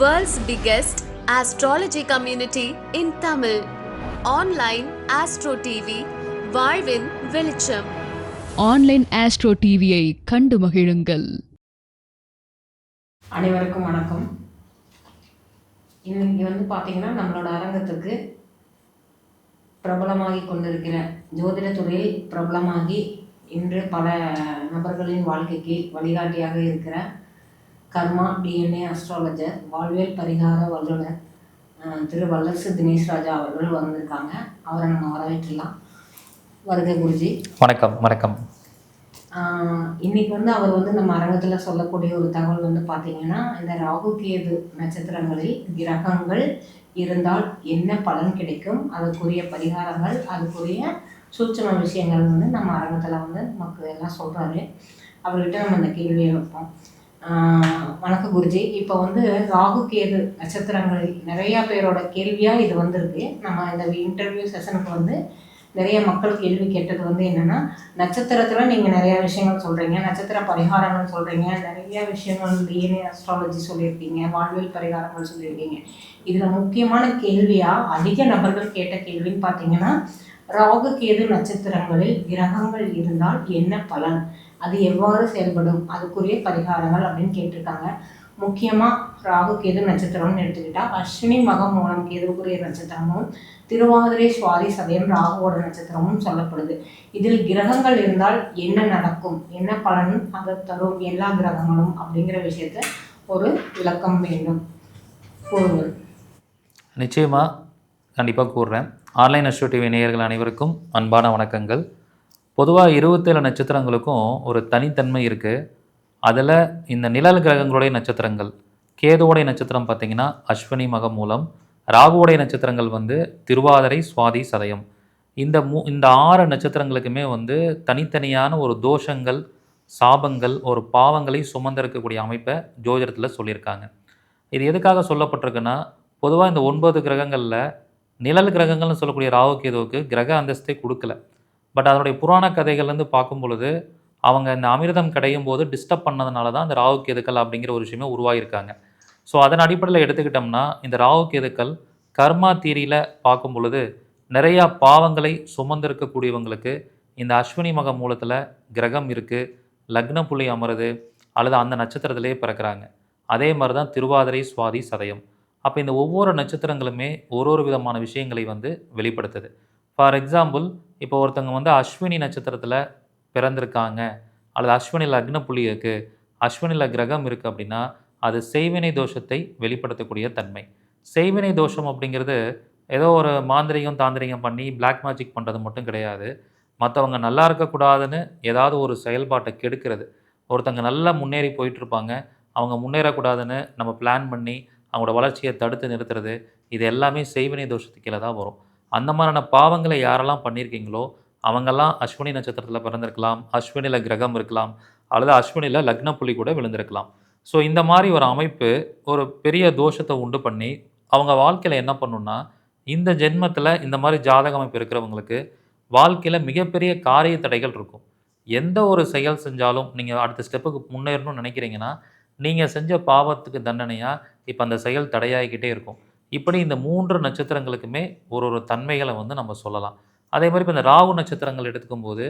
World's biggest astrology community in Tamil. Online Astro TV, வாழ்வின் வெளிச்சம். Online astro டிவியை கண்டு மகிழுங்கள். அனைவருக்கும் வணக்கம். இன்னைக்கு வந்து பார்த்தீங்கன்னா நம்மளோட அரங்கத்துக்கு பிரபலமாகி கொண்டிருக்கிற ஜோதிட துறையில் பிரபலமாகி இன்று பல நபர்களின் வாழ்க்கைக்கு வழிகாட்டியாக இருக்கிற கர்மா டிஎன்ஏ அஸ்ட்ராலஜர் வாழ்வியல் பரிகார வல்லுனர் அஹ், திரு வல்லரசு தினேஷ் ராஜா அவர்கள் வந்திருக்காங்க. அவரை நம்ம வரவேற்றலாம். வருக குருஜி. வணக்கம் வணக்கம். இன்னைக்கு வந்து அவர் வந்து நம்ம அரங்கத்தில் சொல்லக்கூடிய ஒரு தகவல் வந்து பார்த்தீங்கன்னா இந்த ராகு கேது நட்சத்திரங்களில் கிரகங்கள் இருந்தால் என்ன பலன் கிடைக்கும்? அதுக்குரிய பரிகாரங்கள் அதுக்குரிய சூட்சம விஷயங்கள் வந்து நம்ம அரங்கத்தில் வந்து நமக்கு எல்லாம் சொல்கிறாரு அவர்கிட்ட நம்ம இந்த கேள்வியை வைப்போம். வணக்கம் குருஜி. இப்போ வந்து ராகு கேது நட்சத்திரங்கள் நிறையா பேரோட கேள்வியாக இது வந்திருக்கு. நம்ம இந்த இன்டர்வியூ செஷனுக்கு வந்து நிறைய மக்கள் கேள்வி கேட்டது வந்து என்னென்னா நட்சத்திரத்தில் நீங்கள் நிறையா விஷயங்கள் சொல்கிறீங்க நட்சத்திர பரிகாரங்கள் சொல்கிறீங்க நிறைய விஷயங்கள் டிஎன்ஏ அஸ்ட்ராலஜி சொல்லியிருக்கீங்க வாழ்வியல் பரிகாரங்கள் சொல்லியிருக்கீங்க. இதில் முக்கியமான கேள்வியாக அதிக நபர்கள் கேட்ட கேள்வின்னு பார்த்தீங்கன்னா ராகு கேது நட்சத்திரங்களில் கிரகங்கள் இருந்தால் என்ன பலன்? அது எவ்வாறு செயல்படும்? அதுக்குரிய பரிகாரங்கள் அப்படின்னு கேட்டிருக்காங்க. முக்கியமாக ராகு கேது நட்சத்திரம்னு எடுத்துக்கிட்டா அஸ்வினி மகம் மூலம் கேதுக்குரிய நட்சத்திரமும் திருவாதிரை சுவாதி சதயம் ராகுவோட நட்சத்திரமும் சொல்லப்படுது. இதில் கிரகங்கள் இருந்தால் என்ன நடக்கும் என்ன பலன் அதை தரும் எல்லா கிரகங்களும் அப்படிங்கிற விஷயத்த ஒரு விளக்கம் வேண்டும். கூறுங்கள். நிச்சயமாக கண்டிப்பாக கூறுறேன். ஆன்லைன் அஸ்ட்ரோ டிவி நேயர்கள் அனைவருக்கும் அன்பான வணக்கங்கள். பொதுவாக இருபத்தேழு நட்சத்திரங்களுக்கும் ஒரு தனித்தன்மை இருக்குது அதில் இந்த நிழல் கிரகங்களுடைய நட்சத்திரங்கள் கேதுவோடைய நட்சத்திரம் பார்த்திங்கன்னா அஸ்வினி மகம் மூலம் ராகுவோடைய நட்சத்திரங்கள் வந்து திருவாதிரை சுவாதி சதயம். இந்த மூ இந்த ஆறு நட்சத்திரங்களுக்குமே வந்து தனித்தனியான ஒரு தோஷங்கள் சாபங்கள் ஒரு பாவங்களை சுமந்திருக்கக்கூடிய அமைப்பை ஜோதிடத்தில் சொல்லியிருக்காங்க. இது எதுக்காக சொல்லப்பட்டிருக்குன்னா பொதுவாக இந்த ஒன்பது கிரகங்களில் நிழல் கிரகங்கள்னு சொல்லக்கூடிய ராகு கேதுவுக்கு கிரக அந்தஸ்தை கொடுக்கல. பட் அதனுடைய புராண கதைகள்லேருந்து பார்க்கும் பொழுது அவங்க இந்த அமிர்தம் கிடையும் போது டிஸ்டர்ப் பண்ணதுனால தான் இந்த ராகு கேதுக்கள் அப்படிங்கிற ஒரு விஷயமே உருவாகியிருக்காங்க. ஸோ அதன் அடிப்படையில் எடுத்துக்கிட்டோம்னா இந்த ராகு கேதுக்கள் கர்மா தீரியில் பார்க்கும் பொழுது நிறையா பாவங்களை சுமந்திருக்கக்கூடியவங்களுக்கு இந்த அஸ்வினி மக மூலத்தில் கிரகம் இருக்குது லக்ன புள்ளி அமருது அல்லது அந்த நட்சத்திரத்திலே பிறக்கிறாங்க. அதே மாதிரி தான் திருவாதிரை சுவாதி சதயம். அப்போ இந்த ஒவ்வொரு நட்சத்திரங்களுமே ஒரு ஒரு விதமான விஷயங்களை வந்து வெளிப்படுத்துது. ஃபார் எக்ஸாம்பிள் இப்போ ஒருத்தவங்க வந்து அஸ்வினி நட்சத்திரத்தில் பிறந்திருக்காங்க. அல்லது அஸ்வினி லக்ன புள்ளி இருக்குது அஸ்வினியில் கிரகம் இருக்குது அப்படின்னா அது செய்வினை தோஷத்தை வெளிப்படுத்தக்கூடிய தன்மை. செய்வினை தோஷம் அப்படிங்கிறது ஏதோ ஒரு மாந்திரிகம் தாந்திரிகம் பண்ணி பிளாக் மேஜிக் பண்ணுறது மட்டும் கிடையாது. மற்றவங்க நல்லா இருக்கக்கூடாதுன்னு ஏதாவது ஒரு செயல்பாட்டை கெடுக்கிறது. ஒருத்தங்க நல்லா முன்னேறி போயிட்டுருப்பாங்க. அவங்க முன்னேறக்கூடாதுன்னு நம்ம பிளான் பண்ணி அவங்களோட வளர்ச்சியை தடுத்து நிறுத்துறது இது எல்லாமே செய்வினை தோஷத்துக்கு கீழே தான் வரும். அந்த மாதிரியான பாவங்களை யாரெல்லாம் பண்ணியிருக்கீங்களோ அவங்கெல்லாம் அஸ்வினி நட்சத்திரத்தில் பிறந்திருக்கலாம் அஸ்வினியில் கிரகம் இருக்கலாம் அல்லது அஸ்வினியில் லக்ன புள்ளி கூட விழுந்திருக்கலாம். ஸோ இந்த மாதிரி ஒரு அமைப்பு ஒரு பெரிய தோஷத்தை உண்டு பண்ணி அவங்க வாழ்க்கையில் என்ன பண்ணுன்னா இந்த ஜென்மத்தில் இந்த மாதிரி ஜாதக அமைப்பு இருக்கிறவங்களுக்கு வாழ்க்கையில் மிகப்பெரிய காரிய தடைகள் இருக்கும். எந்த ஒரு செயல் செஞ்சாலும் நீங்கள் அடுத்த ஸ்டெப்புக்கு முன்னேறணும்னு நினைக்கிறீங்கன்னா நீங்கள் செஞ்ச பாவத்துக்கு தண்டனையாக இப்போ அந்த செயல் தடையாகிக்கிட்டே இருக்கும். இப்படி இந்த மூன்று நட்சத்திரங்களுக்குமே ஒரு ஒரு தன்மைகளை வந்து நம்ம சொல்லலாம். அதே மாதிரி இப்போ இந்த ராகு நட்சத்திரங்கள் எடுத்துக்கும் போது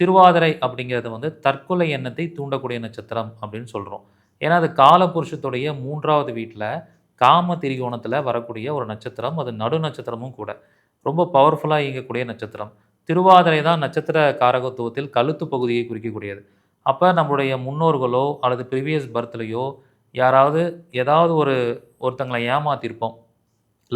திருவாதிரை அப்படிங்கிறது வந்து தற்கொலை எண்ணத்தை தூண்டக்கூடிய நட்சத்திரம் அப்படின்னு சொல்கிறோம் ஏன்னா அது காலபுருஷத்துடைய மூன்றாவது வீட்டில் காம திரிகோணத்தில் வரக்கூடிய ஒரு நட்சத்திரம் அது நடு நட்சத்திரமும் கூட. ரொம்ப பவர்ஃபுல்லாக இயங்கக்கூடிய நட்சத்திரம். திருவாதிரை தான் நட்சத்திர காரகத்துவத்தில் கழுத்து பகுதியை குறிக்கக்கூடியது. அப்போ நம்மளுடைய முன்னோர்களோ அல்லது ப்ரீவியஸ் பர்த்லேயோ யாராவது ஏதாவது ஒரு ஒருத்தங்களை ஏமாத்திருப்போம்.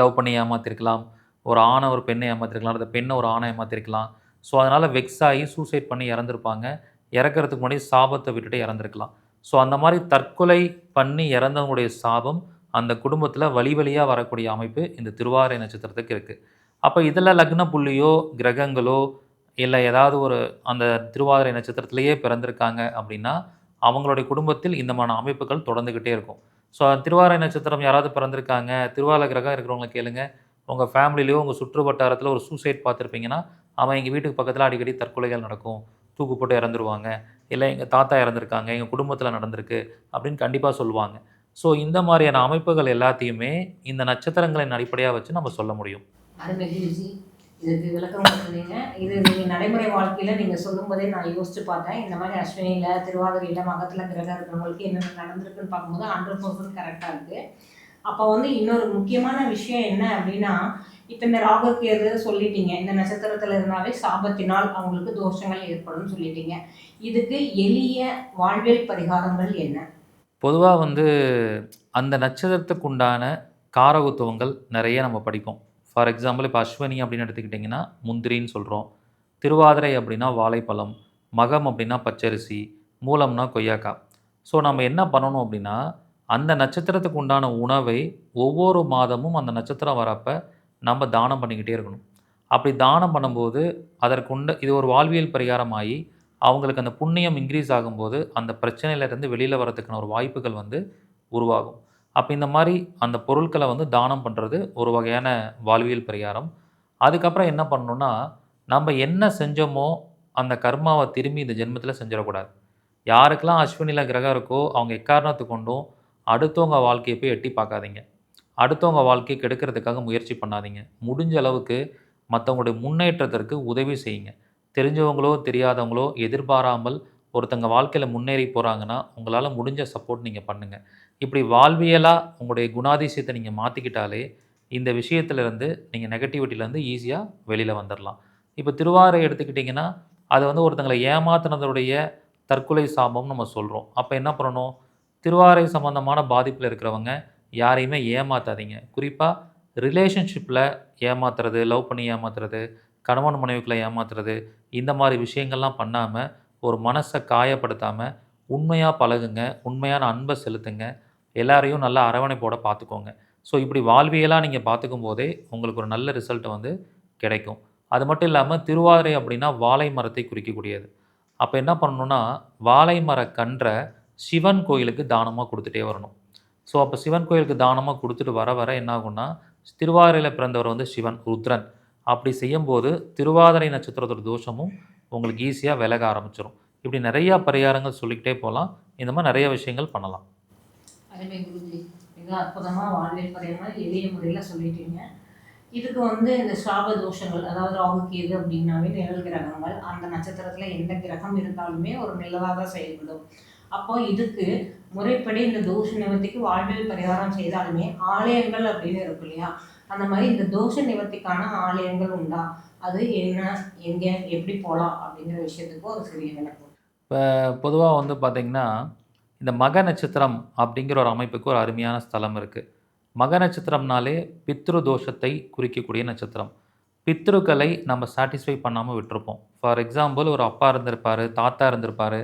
லவ் பண்ணி ஏமாத்திருக்கலாம் ஒரு ஆணை ஒரு பெண்ணை ஏமாற்றிருக்கலாம் அல்லது பெண்ணை ஒரு ஆணை ஏமாற்றிருக்கலாம் ஸோ அதனால் வெக்ஸ் ஆகி சூசைட் பண்ணி இறந்துருப்பாங்க. இறக்கிறதுக்கு முன்னாடி சாபத்தை விட்டுட்டு இறந்துருக்கலாம். ஸோ அந்த மாதிரி தற்கொலை பண்ணி இறந்தவங்களுடைய சாபம் அந்த குடும்பத்தில் வழி வழியாக வரக்கூடிய அமைப்பு இந்த திருவாரை நட்சத்திரத்துக்கு இருக்குது அப்போ இதில் லக்ன புள்ளியோ கிரகங்களோ இல்லை ஏதாவது ஒரு அந்த திருவாதிரை நட்சத்திரத்திலேயே பிறந்திருக்காங்க அப்படின்னா அவங்களுடைய குடும்பத்தில் இந்த மாதிரி அமைப்புகள் தொடர்ந்துக்கிட்டே இருக்கும். ஸோ திருவாரூர் நட்சத்திரம் யாராவது பிறந்திருக்காங்க திருவாரூர் கிரகம் இருக்கிறவங்களை கேளுங்க. உங்கள் ஃபேமிலிலையோ உங்கள் சுற்று வட்டாரத்தில் ஒரு சூசைட் பார்த்துருப்பீங்கன்னா அவன் எங்கள் வீட்டுக்கு பக்கத்தில் அடிக்கடி தற்கொலைகள் நடக்கும். தூக்கு போட்டு இறந்துருவாங்க. இல்லை எங்கள் தாத்தா இறந்துருக்காங்க எங்கள் குடும்பத்தில் நடந்திருக்கு அப்படின்னு கண்டிப்பாக சொல்லுவாங்க. ஸோ இந்த மாதிரியான அமைப்புகள் எல்லாத்தையுமே இந்த நட்சத்திரங்களின் அடிப்படையாக வச்சு நம்ம சொல்ல முடியும். இதுக்கு விளக்கம் சொன்னீங்க இது நீங்கள் நடைமுறை வாழ்க்கையில் நீங்கள் சொல்லும்போதே நான் யோசிச்சு பார்த்தேன். இந்த மாதிரி அஸ்வினியில் திருவாதிரையில் மகத்தில் கிரகம் இருக்கிறவங்களுக்கு என்னென்ன நடந்திருக்குன்னு பார்க்கும்போது ஹண்ட்ரட் பர்சன்ட் கரெக்டாக இருக்குது அப்போ வந்து இன்னொரு முக்கியமான விஷயம் என்ன அப்படின்னா இப்போ இந்த ராகுக்கு எது சொல்லிட்டீங்க. இந்த நட்சத்திரத்தில் இருந்தாலே சாபத்தினால் அவங்களுக்கு தோஷங்கள் ஏற்படும் சொல்லிட்டீங்க. இதுக்கு எளிய வாழ்வியல் பரிகாரங்கள் என்ன? பொதுவாக வந்து அந்த நட்சத்திரத்துக்கு உண்டான காரகத்துவங்கள் நிறைய நம்ம படிப்போம் ஃபார் எக்ஸாம்பிள் இப்போ அஸ்வினி அப்படின்னு எடுத்துக்கிட்டிங்கன்னா முந்திரின்னு சொல்கிறோம் திருவாதிரை அப்படின்னா வாழைப்பழம் மகம் அப்படின்னா பச்சரிசி மூலம்னா கொய்யாக்காய். ஸோ நம்ம என்ன பண்ணணும் அப்படின்னா அந்த நட்சத்திரத்துக்கு உண்டான உணவை ஒவ்வொரு மாதமும் அந்த நட்சத்திரம் வரப்போ நம்ம தானம் பண்ணிக்கிட்டே இருக்கணும். அப்படி தானம் பண்ணும்போது அதற்குண்டு இது ஒரு வாழ்வியல் பரிகாரமாகி அவங்களுக்கு அந்த புண்ணியம் இன்க்ரீஸ் ஆகும்போது அந்த பிரச்சனையிலேருந்து வெளியில் வரதுக்கான ஒரு வாய்ப்புகள் வந்து உருவாகும். அப்போ இந்த மாதிரி அந்த பொருட்களை வந்து தானம் பண்ணுறது ஒரு வகையான வாழ்வியல் பரிகாரம். அதுக்கப்புறம் என்ன பண்ணணும்னா நம்ம என்ன செஞ்சோமோ அந்த கர்மாவை திரும்பி இந்த ஜென்மத்தில் செஞ்சிடக்கூடாது. யாருக்கெல்லாம் அஸ்வினியில் கிரகம் இருக்கோ அவங்க எக்காரணத்து கொண்டும் அடுத்தவங்க வாழ்க்கையை போய் எட்டி பார்க்காதீங்க. அடுத்தவங்க வாழ்க்கையை கெடுக்கிறதுக்காக முயற்சி பண்ணாதீங்க. முடிஞ்ச அளவுக்கு மற்றவங்களுடைய முன்னேற்றத்திற்கு உதவி செய்யுங்க. தெரிஞ்சவங்களோ தெரியாதவங்களோ எதிர்பாராமல் ஒருத்தங்க வாழ்க்கையில் முன்னேறி போகிறாங்கன்னா உங்களால் முடிஞ்ச சப்போர்ட் நீங்கள் பண்ணுங்கள் இப்படி வாழ்வியலாக உங்களுடைய குணாதிசயத்தை நீங்கள் மாற்றிக்கிட்டாலே இந்த விஷயத்துலேருந்து நீங்கள் நெகட்டிவிட்டிலேருந்து ஈஸியாக வெளியில் வந்துடலாம் இப்போ திருவாரை எடுத்துக்கிட்டிங்கன்னா அது வந்து ஒருத்தங்களை ஏமாத்தினதுடைய தற்கொலை சாபம்னு நம்ம சொல்கிறோம் அப்போ என்ன பண்ணணும்? திருவாரை சம்மந்தமான பாதிப்பில் இருக்கிறவங்க யாரையுமே ஏமாற்றாதீங்க குறிப்பாக ரிலேஷன்ஷிப்பில் ஏமாத்துறது லவ் பண்ணி ஏமாத்துறது கணவன் மனைவிக்குள்ளே ஏமாத்துறது இந்த மாதிரி விஷயங்கள்லாம் பண்ணாமல் ஒரு மனசை காயப்படுத்தாமல் உண்மையாக பழகுங்க உண்மையான அன்பை செலுத்துங்க. எல்லாரையும் நல்லா அரவணைப்போட பார்த்துக்கோங்க. ஸோ இப்படி வாழ்வியலாக நீங்கள் பார்த்துக்கும் போதே உங்களுக்கு ஒரு நல்ல ரிசல்ட் வந்து கிடைக்கும். அது மட்டும் இல்லாமல் திருவாதிரை அப்படின்னா வாழை மரத்தை குறிக்கக்கூடியது. அப்போ என்ன பண்ணணுன்னா வாழை மர கன்றை சிவன் கோயிலுக்கு தானமாக கொடுத்துட்டே வரணும். ஸோ அப்போ சிவன் கோயிலுக்கு தானமாக கொடுத்துட்டு வர வர என்ன ஆகும்னா திருவாதிரையில் பிறந்தவர் வந்து சிவன் ருத்ரன். அப்படி செய்யும்போது திருவாதிரை நட்சத்திரத்தோட தோஷமும் உங்களுக்கு ஈஸியாக விலக ஆரம்பிச்சிடும் இப்படி நிறையா பரிகாரங்கள் சொல்லிக்கிட்டே போகலாம். இந்த மாதிரி நிறைய விஷயங்கள் பண்ணலாம். அருமை குருஜி மிக அற்புதமாக வாழ்வியல் பரிகாரங்கள் எளிய முறையில் சொல்லிட்டீங்க. இதுக்கு வந்து இந்த சாப தோஷங்கள் அதாவது ராகு கேது அப்படின்னாவே நிழல் கிரகங்கள் அந்த நட்சத்திரத்தில் எந்த கிரகம் இருந்தாலுமே ஒரு நிழலாக செயல்படும். அப்போ இதுக்கு முறைப்படி இந்த தோஷ நிவர்த்திக்கு வாழ்வில் பரிகாரம் செய்தாலுமே ஆலயங்கள் அப்படின்னு இருக்கு இல்லையா? அந்த மாதிரி இந்த தோஷ நிவர்த்திக்கான ஆலயங்கள் உண்டா? அது என்ன எங்கே எப்படி போகலாம் அப்படிங்கிற விஷயத்துக்கு ஒரு சிறிய விளக்கம். இப்போ பொதுவாக வந்து பார்த்திங்கன்னா இந்த மக நட்சத்திரம் அப்படிங்கிற ஒரு அமைப்புக்கு ஒரு அருமையான ஸ்தலம் இருக்குது மக நட்சத்திரம்னாலே பித்ரு தோஷத்தை குறிக்கக்கூடிய நட்சத்திரம். பித்ருக்களை நம்ம சாட்டிஸ்ஃபை பண்ணாமல் விட்டுருப்போம். ஃபார் எக்ஸாம்பிள் ஒரு அப்பா இருந்திருப்பார் தாத்தா இருந்திருப்பார்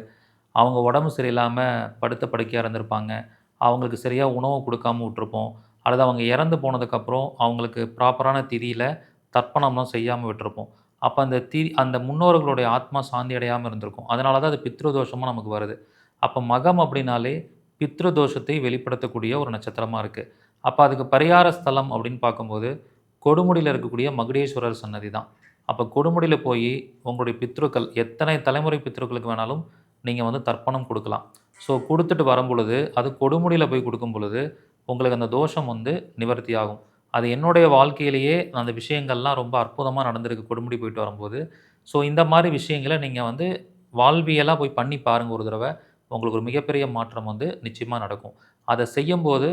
அவங்க உடம்பு சரியில்லாமல் படுத்த படுக்கையாக இருந்திருப்பாங்க. அவங்களுக்கு சரியாக உணவு கொடுக்காம விட்டுருப்போம். அல்லது அவங்க இறந்து போனதுக்கப்புறம் அவங்களுக்கு ப்ராப்பரான திதியில் தர்ப்பணம்லாம் செய்யாமல் விட்டுருப்போம். அப்போ அந்த தி அந்த முன்னோர்களுடைய ஆத்மா சாந்தி அடையாமல் இருந்திருக்கும். அதனால தான் அது பித்ரு தோஷமாக நமக்கு வருது. அப்போ மகம் அப்படின்னாலே பித்ரு தோஷத்தை வெளிப்படுத்தக்கூடிய ஒரு நட்சத்திரமாக இருக்குது அப்போ அதுக்கு பரிகார ஸ்தலம் அப்படின்னு பார்க்கும்போது கொடுமுடியில் இருக்கக்கூடிய மகுடேஸ்வரர் சன்னதி தான் அப்போ கொடுமுடியில் போய் உங்களுடைய பித்ருக்கள் எத்தனை தலைமுறை பித்ருக்களுக்கு வேணாலும் நீங்கள் வந்து தர்ப்பணம் கொடுக்கலாம். ஸோ கொடுத்துட்டு வரும் பொழுது அது கொடுமுடியில் போய் கொடுக்கும் பொழுது உங்களுக்கு அந்த தோஷம் வந்து நிவர்த்தி ஆகும். அது என்னுடைய வாழ்க்கையிலேயே அந்த விஷயங்கள்லாம் ரொம்ப அற்புதமாக நடந்திருக்கு கொடுமுடி போயிட்டு வரும்போது. ஸோ இந்த மாதிரி விஷயங்களை நீங்கள் வந்து வாழ்வியலாக போய் பண்ணி பாருங்கள் ஒரு தடவை. உங்களுக்கு ஒரு மிகப்பெரிய மாற்றம் வந்து நிச்சயமாக நடக்கும். அதை செய்யும்போது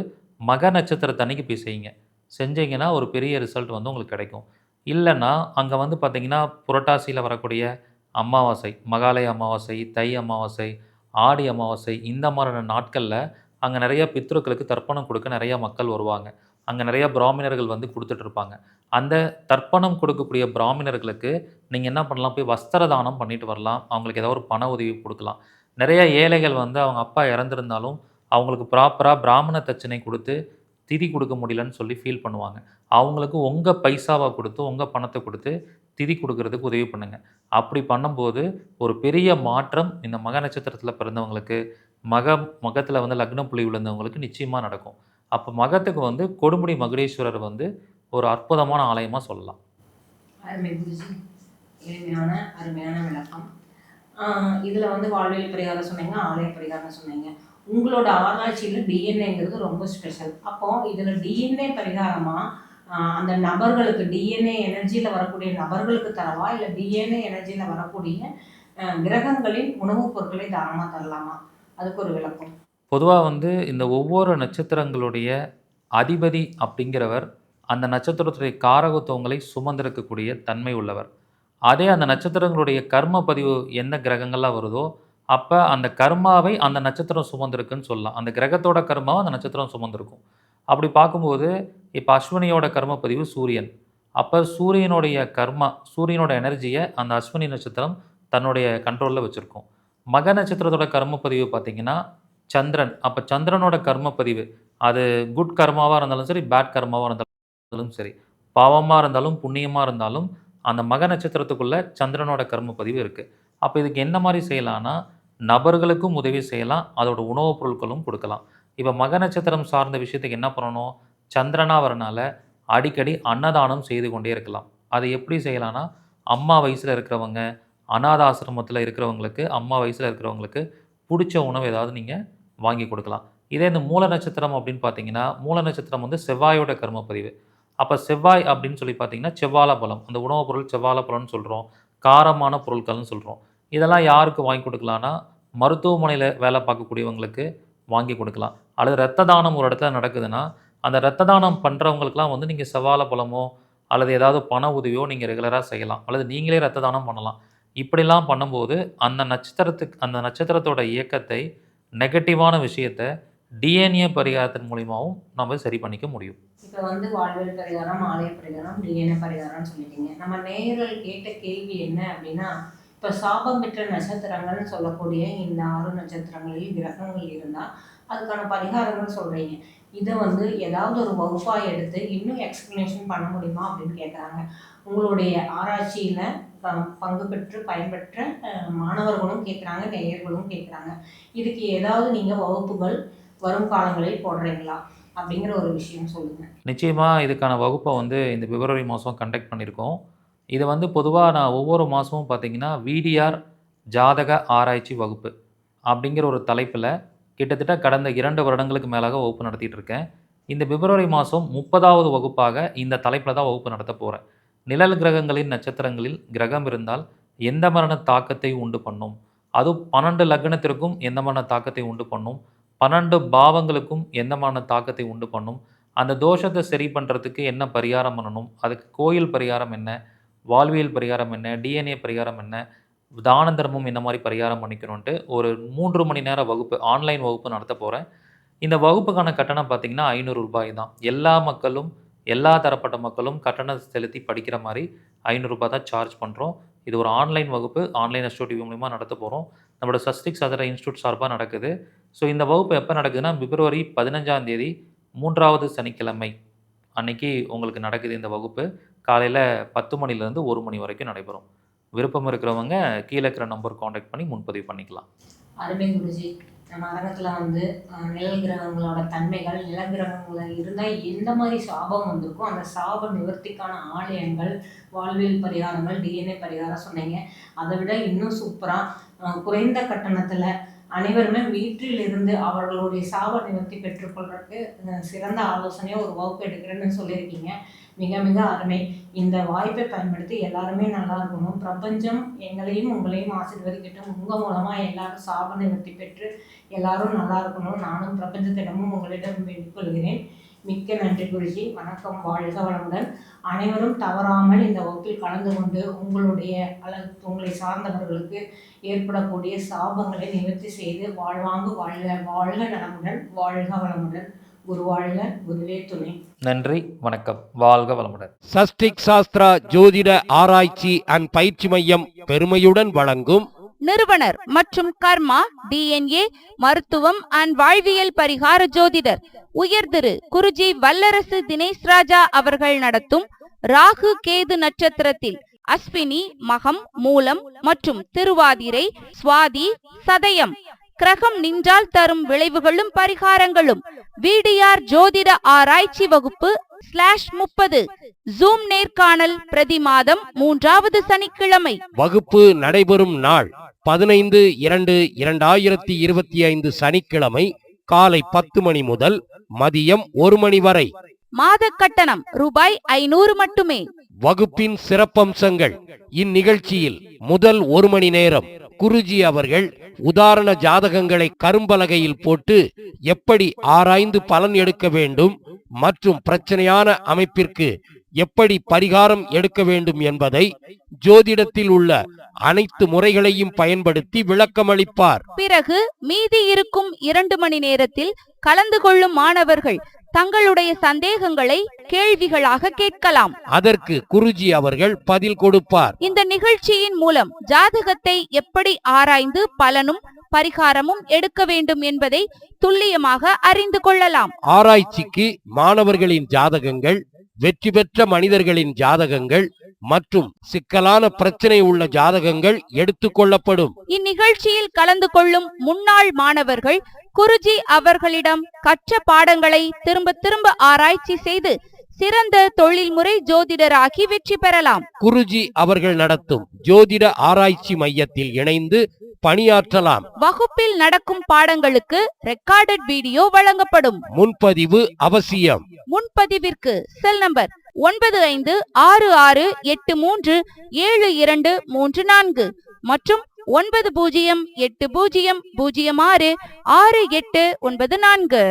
மக நட்சத்திரத்தன்னைக்கு போய் செய்யுங்க. செஞ்சீங்கன்னா ஒரு பெரிய ரிசல்ட் வந்து உங்களுக்கு கிடைக்கும். இல்லைன்னா அங்கே வந்து பார்த்தீங்கன்னா புரட்டாசியில் வரக்கூடிய அமாவாசை மகாலய அமாவாசை தை அமாவாசை ஆடி அமாவாசை இந்த மாதிரியான நாட்களில் அங்கே நிறைய பித்ருக்களுக்கு தர்ப்பணம் கொடுக்க நிறைய மக்கள் வருவாங்க. அங்கே நிறைய பிராமணர்கள் வந்து கொடுத்துட்ருப்பாங்க அந்த தர்ப்பணம் கொடுக்கக்கூடிய பிராமணர்களுக்கு நீங்கள் என்ன பண்ணலாம்? போய் வஸ்திர தானம் பண்ணிட்டு வரலாம். அவங்களுக்கு ஏதாவது ஒரு பண உதவி கொடுக்கலாம். நிறைய ஏழைகள் வந்து அவங்க அப்பா இறந்துருந்தாலும் அவங்களுக்கு ப்ராப்பராக பிராமண தச்சனை கொடுத்து திதி கொடுக்க முடியலன்னு சொல்லி ஃபீல் பண்ணுவாங்க. அவங்களுக்கு உங்கள் பைசாவை கொடுத்து உங்கள் பணத்தை கொடுத்து திதி கொடுக்கறதுக்கு உதவி பண்ணுங்கள் அப்படி பண்ணும்போது ஒரு பெரிய மாற்றம் இந்த மக நட்சத்திரத்தில் பிறந்தவங்களுக்கு மக மகத்தில் வந்து லக்ன புள்ளி விழுந்தவங்களுக்கு நிச்சயமாக நடக்கும். அப்போ மகத்துக்கு வந்து கொடுமுடி மகுடேஸ்வரர் வந்து ஒரு அற்புதமான ஆலயமாக சொல்லலாம். அருமையான அருமையான விளக்கம். இதில் வந்து வாழ்வியல் பரிகாரம் சொன்னீங்க ஆலய பரிகாரம் சொன்னீங்க. உங்களோட ஆராய்ச்சியில் டிஎன்ஏங்கிறது ரொம்ப ஸ்பெஷல் அப்போ இதில் டிஎன்ஏ பரிகாரமாக அந்த நபர்களுக்கு டிஎன்ஏ எனர்ஜியில் வரக்கூடிய நபர்களுக்கு தரவா இல்லை டிஎன்ஏ எனர்ஜியில் வரக்கூடிய கிரகங்களின் உணவுப் பொருட்களை தானமாக தரலாமா? அதுக்கு ஒரு விளக்கம். பொதுவாக வந்து இந்த ஒவ்வொரு நட்சத்திரங்களுடைய அதிபதி அப்படிங்கிறவர் அந்த நட்சத்திரத்துடைய காரகத்துவங்களை சுமந்திருக்கக்கூடிய தன்மை உள்ளவர். அதே அந்த நட்சத்திரங்களுடைய கர்ம பதிவு என்ன கிரகங்கள்லாம் வருதோ அப்போ அந்த கர்மாவை அந்த நட்சத்திரம் சுமந்திருக்குன்னு சொல்லலாம். அந்த கிரகத்தோட கர்மாவை அந்த நட்சத்திரம் சுமந்திருக்கும். அப்படி பார்க்கும்போது இப்போ அஸ்வினியோட கர்ம பதிவு சூரியன். அப்போ சூரியனுடைய கர்மா சூரியனோட எனர்ஜியை அந்த அஸ்வினி நட்சத்திரம் தன்னுடைய கண்ட்ரோலில் வச்சுருக்கும். மக நட்சத்திரத்தோட கர்ம பதிவு பார்த்தீங்கன்னா சந்திரன். அப்போ சந்திரனோட கர்ம பதிவு அது குட் கர்மாவாக இருந்தாலும் சரி பேட் கர்மாவாக இருந்தாலும் சரி பாவமாக இருந்தாலும் புண்ணியமாக இருந்தாலும் அந்த மக நட்சத்திரத்துக்குள்ள சந்திரனோட கர்ம பதிவு இருக்குது அப்போ இதுக்கு என்ன மாதிரி செய்யலாம்னா நபர்களுக்கும் உதவி செய்யலாம் அதோட உணவுப் பொருட்களும் கொடுக்கலாம். இப்போ மக நட்சத்திரம் சார்ந்த விஷயத்துக்கு என்ன பண்ணணும்? சந்திரனா வரனால அடிக்கடி அன்னதானம் செய்து கொண்டே இருக்கலாம். அதை எப்படி செய்யலாம்னா அம்மா வயசில் இருக்கிறவங்க அநாத ஆசிரமத்தில் இருக்கிறவங்களுக்கு அம்மா வயசில் இருக்கிறவங்களுக்கு பிடிச்ச உணவு ஏதாவது நீங்கள் வாங்கி கொடுக்கலாம். இதே இந்த மூல நட்சத்திரம் அப்படின்னு பார்த்தீங்கன்னா மூல நட்சத்திரம் வந்து செவ்வாயோட கர்ம பதிவு. அப்போ செவ்வாய் அப்படின்னு சொல்லி பார்த்தீங்கன்னா செவ்வாழை பழம். அந்த உணவுப் பொருள் செவ்வாழை பழம்னு சொல்கிறோம் காரமான பொருட்கள்னு சொல்கிறோம் இதெல்லாம் யாருக்கு வாங்கி கொடுக்கலான்னா மருத்துவமனையில் வேலை பார்க்கக்கூடியவங்களுக்கு வாங்கி கொடுக்கலாம். அல்லது ரத்த தானம் ஒரு இடத்துல நடக்குதுன்னா அந்த ரத்த தானம் பண்ணுறவங்களுக்குலாம் வந்து நீங்கள் செவ்வாழை பழமோ அல்லது ஏதாவது பண உதவியோ நீங்கள் ரெகுலராக செய்யலாம். அல்லது நீங்களே ரத்த தானம் பண்ணலாம். இப்படிலாம் பண்ணும்போது அந்த நட்சத்திரத்துக்கு அந்த நட்சத்திரத்தோட இயக்கத்தை நெகட்டிவான விஷயத்தை டிஎன்ஏ பரிகாரத்தின் மூலியமாகவும் நம்ம சரி பண்ணிக்க முடியும். இப்போ வந்து வாழ்வியல் பரிகாரம் ஆலய பரிகாரம் டிஎன்ஏ பரிகாரம்னு சொல்லிட்டீங்க. நம்ம நேயர்கள் கேட்ட கேள்வி என்ன அப்படின்னா இப்போ சாபம் பெற்ற நட்சத்திரங்கள்னு சொல்லக்கூடிய இந்த ஆறு நட்சத்திரங்களில் கிரகங்கள் இருந்தால் அதுக்கான பரிகாரங்கள் சொல்கிறீங்க இதை வந்து ஏதாவது ஒரு வகுப்பாக எடுத்து இன்னும் எக்ஸ்பிளனேஷன் பண்ண முடியுமா அப்படின்னு கேட்குறாங்க உங்களுடைய ஆராய்ச்சியில் பங்கு பெற்று பயன்பெற்ற மாணவர்களும் கேட்குறாங்க நேயர்களும் கேட்குறாங்க இதுக்கு ஏதாவது நீங்கள் வகுப்புகள் வரும் காலங்களில் போடுறீங்களா? அப்படிங்கிற ஒரு விஷயம் சொல்லுங்கள் நிச்சயமாக இதுக்கான வகுப்பை வந்து இந்த பிப்ரவரி மாதம் கண்டக்ட் பண்ணியிருக்கோம். இதை வந்து பொதுவாக நான் ஒவ்வொரு மாதமும் பார்த்தீங்கன்னா விடிஆர் ஜாதக ஆராய்ச்சி வகுப்பு அப்படிங்கிற ஒரு தலைப்பில் கிட்டத்தட்ட கடந்த இரண்டு வருடங்களுக்கு மேலாக வகுப்பு நடத்திட்டு இருக்கேன். இந்த பிப்ரவரி மாதம் முப்பதாவது வகுப்பாக இந்த தலைப்பில் தான் வகுப்பு நடத்த போகிறேன் நிழல் கிரகங்களின் நட்சத்திரங்களில் கிரகம் இருந்தால் எந்த மரண தாக்கத்தை உண்டு பண்ணும்? அதுவும் பன்னெண்டு லக்னத்திற்கும் எந்த மரண தாக்கத்தை உண்டு பண்ணும்? பன்னெண்டு பாவங்களுக்கும் என்னமான தாக்கத்தை உண்டு பண்ணும். அந்த தோஷத்தை சரி பண்ணுறதுக்கு என்ன பரிகாரம் பண்ணணும்? அதுக்கு கோயில் பரிகாரம் என்ன? வாழ்வியல் பரிகாரம் என்ன? டிஎன்ஏ பரிகாரம் என்ன? தான தர்மம் இந்த மாதிரி பரிகாரம் பண்ணிக்கணுன்ட்டு ஒரு மூன்று மணி நேர வகுப்பு ஆன்லைன் வகுப்பு நடத்த போகிறேன் இந்த வகுப்புக்கான கட்டணம் பார்த்தீங்கன்னா ஐநூறு ரூபாய் தான். எல்லா மக்களும் எல்லா தரப்பட்ட மக்களும் கட்டணம் செலுத்தி படிக்கிற மாதிரி ஐநூறுரூபா தான் சார்ஜ் பண்ணுறோம் இது ஒரு ஆன்லைன் வகுப்பு ஆன்லைன் எஸ்டோ டிவி மூலிமா நடத்த போகிறோம் நம்மளோட சஸ்திக் சதர இன்ஸ்டியூட் சார்பாக நடக்குது. ஸோ இந்த வகுப்பு எப்போ நடக்குதுன்னா பிப்ரவரி பதினஞ்சாம் தேதி மூன்றாவது சனிக்கிழமை. அன்னைக்கு உங்களுக்கு நடக்குது இந்த வகுப்பு. காலையில் பத்து மணிலேருந்து ஒரு மணி வரைக்கும் நடைபெறும். விருப்பம் இருக்கிறவங்க கீழே இருக்கிற நம்பர் காண்டாக்ட் பண்ணி முன்பதிவு பண்ணிக்கலாம். அருமை குருஜி. நம்ம அரங்கத்தில் வந்து நிழல் கிரகங்களோட தன்மைகள் நிலகிரகங்கள் இருந்தால் எந்த மாதிரி சாபம் வந்திருக்கோ அந்த சாப நிவர்த்திக்கான ஆலயங்கள் வாழ்வியல் பரிகாரங்கள் டிஎன்ஏ பரிகாரம் சொன்னீங்க. அதை விட இன்னும் சூப்பராக குறைந்த கட்டணத்தில் அனைவருமே வீட்டில் இருந்து அவர்களுடைய சாப நிவர்த்தி பெற்றுக்கொள்றதுக்கு சிறந்த ஆலோசனையாக ஒரு வகுப்பு எடுக்கிறேன்னு சொல்லியிருக்கீங்க. மிக மிக அருமை. இந்த வாய்ப்பை பயன்படுத்தி எல்லாருமே நல்லா இருக்கணும். பிரபஞ்சம் எங்களையும் உங்களையும் ஆசீர்வதிக்கட்டும். உங்கள் மூலமாக எல்லாரும் சாப நிவர்த்தி பெற்று எல்லாரும் நல்லா இருக்கணும். நானும் பிரபஞ்சத்திடமும் உங்களிடம் வேண்டிக் கொள்கிறேன். மிக்க நன்றி குருஜி. வணக்கம். வாழ்க வளமுடன். அனைவரும் தவறாமல் இந்த வகுப்பில் கலந்து கொண்டு உங்களுடைய அல்லது உங்களை சார்ந்தவர்களுக்கு ஏற்படக்கூடிய சாபங்களை நிவர்த்தி செய்து வாழ்வாங்கு வாழ்க வாழ்க நலமுடன் வாழ்க வளமுடன். குரு வாழ்க குருவே துணை. நன்றி. வணக்கம். வாழ்க வளமுடன். சஷ்டிக் சாஸ்திரா ஜோதிட ஆராய்ச்சி அண்ட் பயிற்சி மையம் பெருமையுடன் வழங்கும் நிறுவனர் மற்றும் கர்மா டிஎன்ஏ மருத்துவம் அண்ட் வாழ்வியல் பரிகார ஜோதிடர். உயர் திரு குருஜி வல்லரசு தினேஷ் ராஜா அவர்கள் நடத்தும் ராகு கேது நட்சத்திரத்தில் அஸ்வினி மகம் மூலம் மற்றும் திருவாதிரை சுவாதி சதயம். கிரகம் நின்றால் தரும் விளைவுகளும் பரிகாரங்களும். விடிஆர் ஜோதிட ஆராய்ச்சி வகுப்பு ஸ்லாஷ் முப்பது. ஜூம் நேர்காணல் பிரதி மாதம் மூன்றாவது சனிக்கிழமை. வகுப்பு நடைபெறும் நாள் பதினைந்து இரண்டு இரண்டாயிரத்தி இருபத்தி ஐந்து சனிக்கிழமை காலை பத்து மணி முதல் மதியம் ஒரு மணி வரை. மாத கட்டணம் ரூபாய் ஐநூறு மட்டுமே. வகுப்பின் சிறப்பம்சங்கள். இந்நிகழ்ச்சியில் முதல் ஒரு மணி நேரம் குருஜி அவர்கள் உதாரண ஜாதகங்களை கரும்பலகையில் போட்டு எப்படி ஆராய்ந்து பலன் எடுக்க வேண்டும் மற்றும் பிரச்சனையான அமைப்பிற்கு எப்படி பரிகாரம் எடுக்க வேண்டும் என்பதை ஜோதிடத்தில் உள்ள அனைத்து முறைகளையும் பயன்படுத்தி விளக்கமளிப்பார். பிறகு மீதி இருக்கும் இரண்டு மணி நேரத்தில் கலந்து கொள்ளும் மாணவர்கள் தங்களுடைய சந்தேகங்களை கேள்விகளாக கேட்கலாம். அதற்கு குருஜி அவர்கள் பதில் கொடுப்பார். இந்த நிகழ்ச்சியின் மூலம் ஜாதகத்தை எப்படி ஆராய்ந்து பலனும் பரிகாரமும் எடுக்க வேண்டும் என்பதை துல்லியமாக அறிந்து கொள்ளலாம். ஆராய்ச்சிக்கு மாணவர்களின் ஜாதகங்கள் வெற்றி பெற்ற மனிதர்களின் ஜாதகங்கள் மற்றும் சிக்கலான பிரச்சனை உள்ள ஜாதகங்கள் எடுத்துக்கொள்ளப்படும் இந்நிகழ்ச்சியில் கலந்து கொள்ளும் முன்னாள் மாணவர்கள் குருஜி அவர்களிடம் கற்ற பாடங்களை திரும்ப திரும்ப ஆராய்ச்சி செய்து சிறந்த தொழில்முறை ஜோதிடராகி வெற்றி பெறலாம். குருஜி அவர்கள் நடத்தும் ஜோதிட ஆராய்ச்சி மையத்தில் இணைந்து பணியாற்றலாம். வகுப்பில் நடக்கும் பாடங்களுக்கு ரெக்கார்டட் வீடியோ வழங்கப்படும். முன்பதிவு அவசியம். முன்பதிவிற்கு செல் நம்பர் ஒன்பது ஐந்து ஆறு ஆறு எட்டு மூன்று ஏழு இரண்டு மூன்று நான்கு மற்றும் ஒன்பது பூஜ்ஜியம் எட்டு பூஜ்ஜியம் பூஜ்ஜியம் ஆறு ஆறு எட்டு ஒன்பது நான்கு.